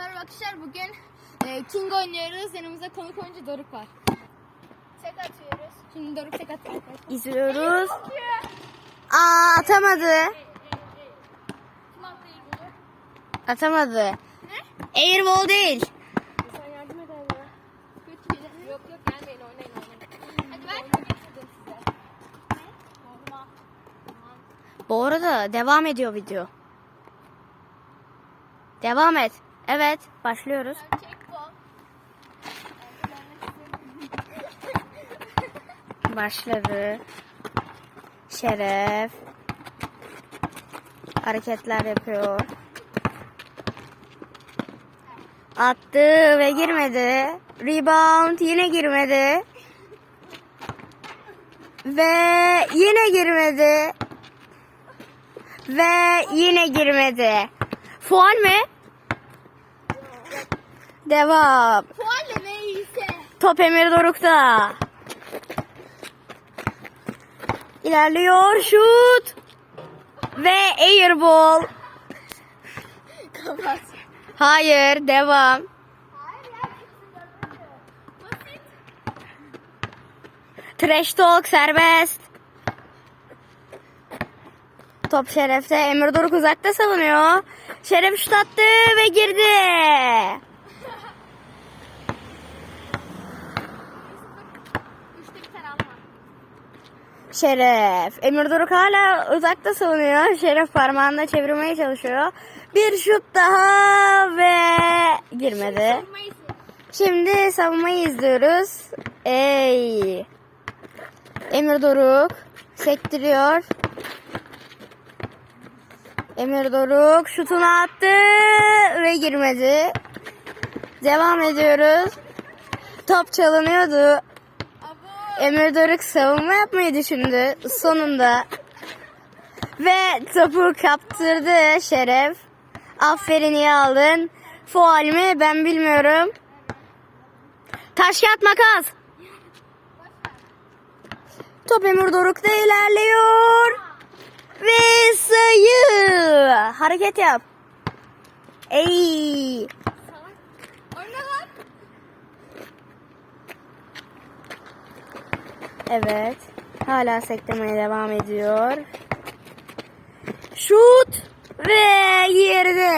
Merhaba arkadaşlar bugün e, King oynuyoruz. Yanımızda konuk oyuncu Doruk var. Tek atıyoruz. Şimdi Doruk tek atıyor. arkadaşlar. İzliyoruz. Aa atamadı. Kim attı ilk bunu? Atamadı. Ne? Airball değil. Sen yardım eder ya. Kötü bir Yok yok gelmeyin oynayın oynayın. Hadi ver. Bu arada devam ediyor video. Devam et. Evet başlıyoruz. Başladı. Şeref. Hareketler yapıyor. Attı ve girmedi. Rebound yine girmedi. Ve yine girmedi. Ve yine girmedi. Fual mi? Devam. Fualle ve. Top Emir Doruk'ta. İlerliyor şut. Ve airball. Kapat. Hayır devam. Trash talk serbest. Top Şeref'te. Emir Doruk uzakta savunuyor. Şeref şut attı ve girdi. Üçte biter alma. Şeref. Emir Doruk hala uzakta savunuyor. Şeref parmağında çevirmeye çalışıyor. Bir şut daha ve girmedi. Şimdi savunmayı izliyoruz. Ey. Emir Doruk sektiriyor. Emir Doruk şutunu attı ve girmedi. Devam ediyoruz. Top çalınıyordu. Emir Doruk savunma yapmayı düşündü sonunda. Ve topu kaptırdı Şeref. Aferin iyi aldın. Faal mi ben bilmiyorum. Taş kağıt makas. Top Emir Doruk'ta ilerliyor. Ve sayı. Hareket yap. Ey. Evet. Hala seklemeye devam ediyor. Şut ve girdi.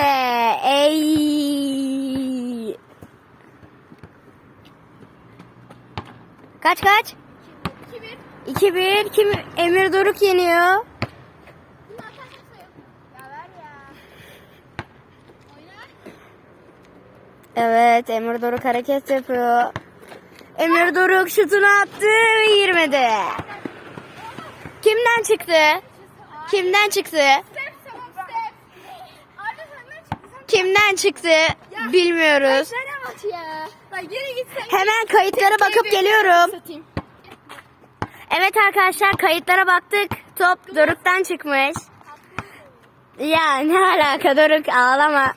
Ey. Kaç kaç? 2-1. 2-1. Kim? Emir Doruk yeniyor. Evet Emir Doruk hareket yapıyor. Emir Doruk şutunu attı ve girmedi. Kimden çıktı? Kimden çıktı? Kimden çıktı? Bilmiyoruz. Hemen kayıtlara bakıp geliyorum. Evet arkadaşlar kayıtlara baktık. Top Doruk'tan çıkmış. Ya ne alaka Doruk ağlama.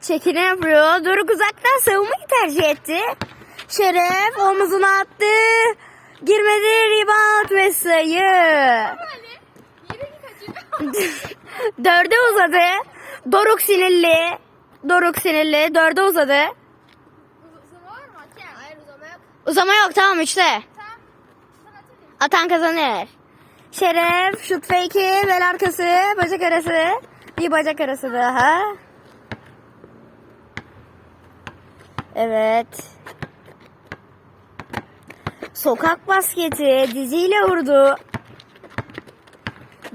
Çekini yapıyor. Doruk uzaktan savunmayı tercih etti. Şeref omuzuna attı. Girmedi rebound ve sayı. Acı. Dörde uzadı. Doruk sinirli. Doruk sinirli. Dörde uzadı. Uzama yok. Tamam üçte. Atan kazanır. Şeref, şut fake'i, bel arkası, bacak arası. Bir bacak arası daha. Evet. Sokak basketi diziyle vurdu.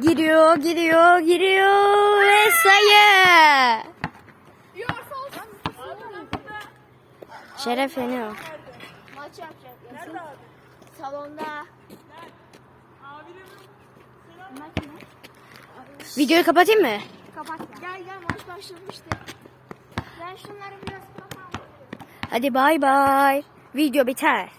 Giriyor, giriyor, giriyor ve sayı. Şeref yeniyor. Maç yapacak. Nerede abi? Salonda. Videoyu kapatayım mı? Kapat. Gel gel maç başlamıştı. Ben şunları biraz kapatayım. Hadi bay bay. Video biter.